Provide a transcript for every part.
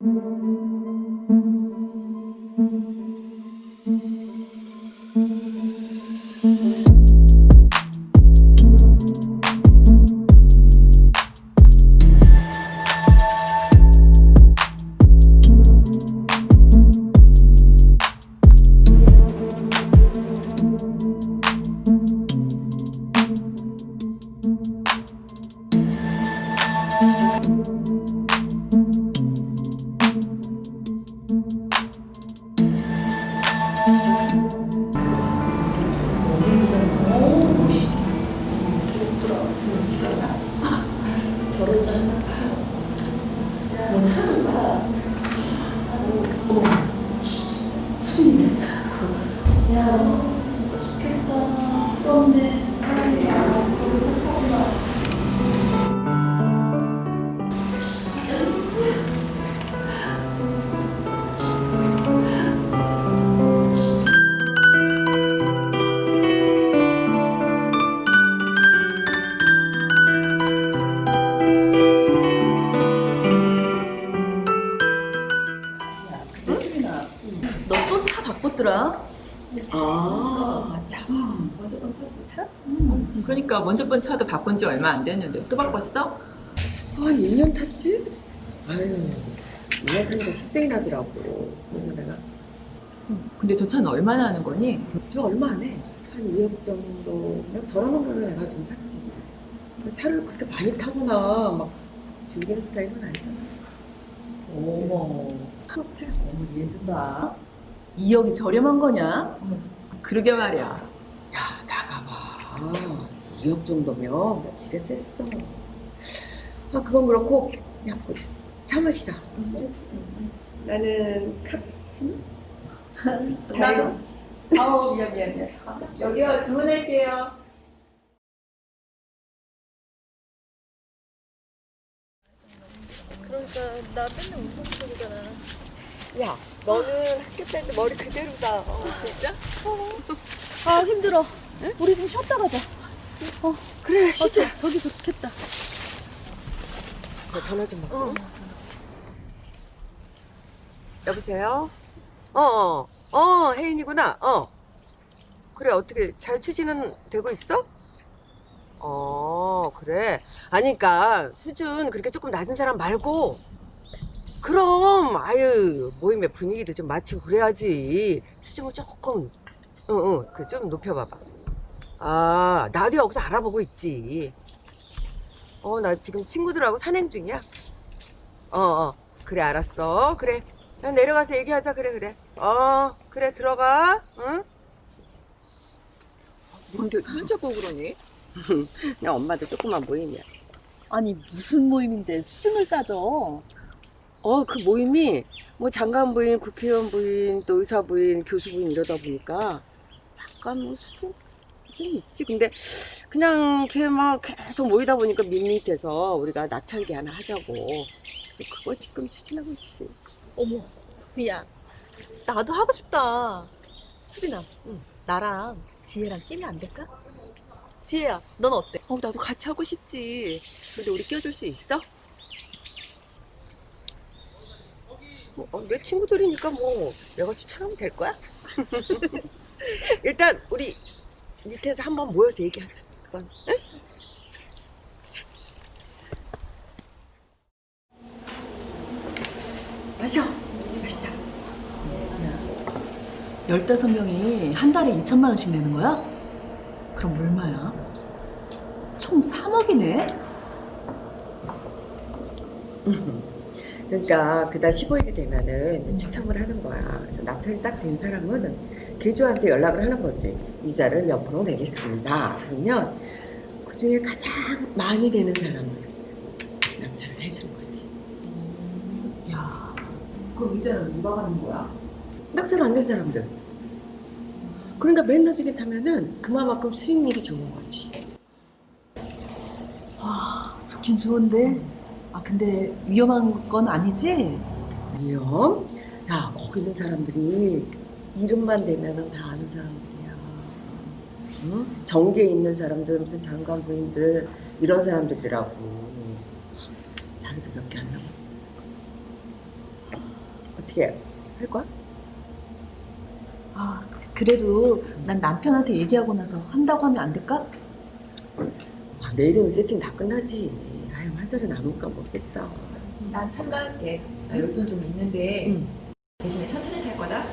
Música Oh. 너 또 차 바꿨더라? 아, 참. 그러니까 먼저 번 차도 바꾼 지 얼마 안 됐는데 또 바꿨어? 아, 2년 탔지? 아유, 2년 타니까 실증이 나더라고. 그래서 내가, 근데 저 차는 얼마나 하는 거니? 저 얼마 안 해. 한 2억 정도. 그냥 저렴한 걸로 내가 좀 샀지. 차를 그렇게 많이 타거나 막 즐기는 스타일은 아니잖아. 어머, 그렇대. 어머 얘좀 봐. 2억이 저렴한 거냐? 그러게 말이야. 야, 나가봐. 2억 정도면 뭐 길에 셌어. 아, 그건 그렇고, 야, 보자. 차 마시자. 나는 카푸치노? 나도. 아우 미안 미안 미안. 여기요 주문할게요. 그러니까 나 맨날 웃음소리잖아. 야, 너는 학교 다닐 때 머리 그대로다. 어, 진짜? 아 힘들어. 우리 좀 쉬었다 가자. 어 그래, 어, 저, 저기 좋겠다. 나 전화 좀 받고. 여보세요? 어, 어, 어, 혜인이구나. 어. 그래, 어떻게 잘 추진은 되고 있어? 어, 그래. 아니까 수준 그렇게 조금 낮은 사람 말고. 그럼, 아유, 모임의 분위기도 좀 맞추고 그래야지. 수준을 조금, 응, 응, 그 좀 높여봐봐. 아, 나도 여기서 알아보고 있지. 어, 나 지금 친구들하고 산행 중이야. 어, 어. 그래, 알았어. 그래. 그냥 내려가서 얘기하자. 그래, 그래. 어, 그래, 들어가. 응? 뭔데 손잡고 그러니? 그냥 엄마도 조그만 모임이야. 아니 무슨 모임인데 수준을 따져. 어, 그 모임이 뭐 장관 부인, 국회의원 부인, 또 의사 부인, 교수 부인 이러다 보니까 약간 뭐 수준 좀 있지. 근데 그냥 이렇게 막 계속 모이다 보니까 밋밋해서 우리가 낙찰기 하나 하자고. 그래서 그거 지금 추진하고 있지. 어머, 야, 나도 하고 싶다. 수빈아, 응. 나랑 지혜랑 끼면 안 될까? 지혜야, 넌 어때? 어, 나도 같이 하고 싶지. 근데 우리 껴줄 수 있어? 뭐, 어, 내 친구들이니까 뭐 내가 추천하면 될 거야. 일단 우리 밑에서 한번 모여서 얘기하자. 그건. 응? 마셔. 마시자. 15명이 한 달에 2천만 원씩 내는 거야? 그럼 얼마야? 총 3억이네? 그러니까 그달 15일이 되면은 이제 추첨을 하는 거야. 그래서 낙찰이 딱 된 사람은 개주한테 연락을 하는 거지. 이자를 몇 프로 내겠습니다. 그러면 그 중에 가장 많이 되는 사람을 낙찰을 해주는 거지. 야, 그럼 이자는 누가 받는 거야? 낙찰 안 된 사람들. 그러니까 맨 나중에 타면은 그만큼 수익률이 좋은 거지. 아, 좋긴 좋은데. 아, 근데 위험한 건 아니지? 위험? 야, 거기 있는 사람들이 이름만 대면은 다 아는 사람들이야. 응? 정계에 있는 사람들, 무슨 장관 부인들, 이런 사람들이라고. 자기도 몇 개 안 남았어. 어떻게 할 거야? 아, 그- 그래도 난 남편한테 얘기하고 나서 한다고 하면 안 될까? 아, 내일이면 세팅 다 끝나지. 아유 화절은 안 올까 모르겠다. 난 참가할게. 나 용돈 좀 있는데 응. 대신에 천천히 탈 거다.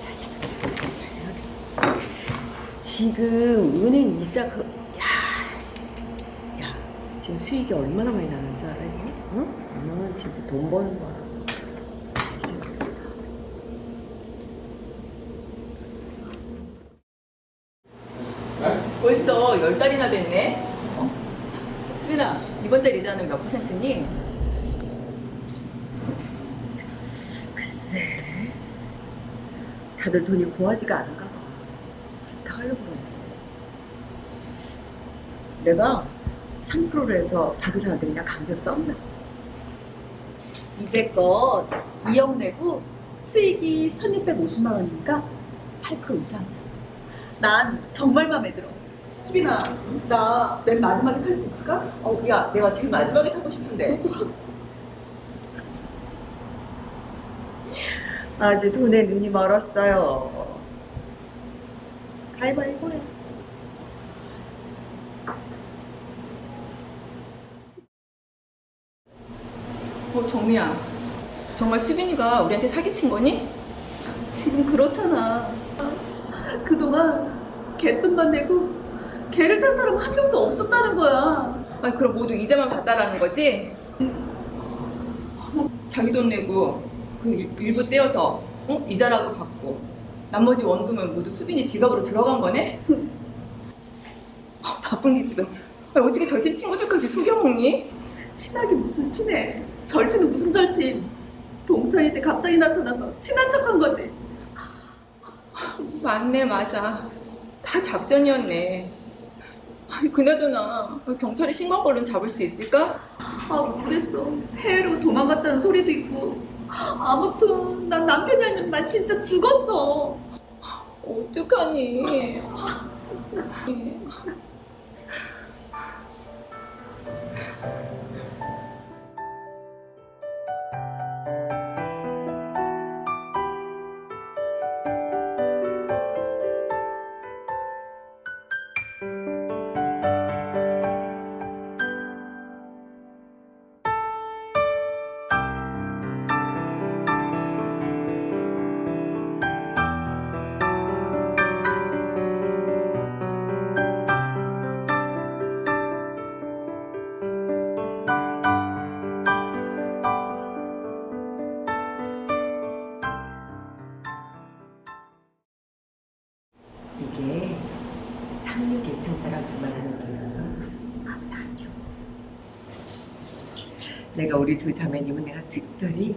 잘 생각했어. 잘 생각했어. 지금 은행 이자 그, 야, 야, 지금 수익이 얼마나 많이 나는 줄 알아, 이거? 응? 너는 진짜 돈 버는 거야. 잘 생각했어. 벌써 열 달이나 됐네. 어? 수빈아, 이번 달 이자는 몇 퍼센트니? 글쎄, 다들 돈이 고하지가 않은가 봐. 다 하려고 그러네. 내가 3%로 해서 박 교사한테 그냥 강제로 떠밀었어. 이제껏 2억 내고 수익이 1650만 원이니까 8% 이상. 난 정말 마음에 들어. 수빈아, 나 맨 마지막에 탈 수 있을까? 어, 야, 내가 제일 마지막에 타고 싶은데. 아직 돈에 눈이 멀었어요. 가위바위보야. 어, 정미야. 정말 수빈이가 우리한테 사기친 거니? 지금 그렇잖아. 그동안 개돈만 내고 개를 탄 사람 한 명도 없었다는 거야. 아, 그럼 모두 이자만 받다라는 거지? 자기 돈 내고 그 일- 일부 떼어서 어? 이자라고 받고 나머지 원금은 모두 수빈이 지갑으로 들어간 거네? 아, 바쁜 게 지금 아, 어떻게 절친 친구들까지 속여먹니? 친하게 무슨 친해. 절친은 무슨 절친. 동창회 때 갑자기 나타나서 친한 척한 거지. 맞네 맞아 다 작전이었네 아니 그나저나 경찰에 신고한 걸로는 잡을 수 있을까? 아 모르겠어. 해외로 도망갔다는 소리도 있고. 아무튼 난 남편이 알면 나 진짜 죽었어. 어떡하니 진짜 상류 계층 사람들만 하는 돈이라서 아무나 안 키워줘. 내가 우리 두 자매님은 내가 특별히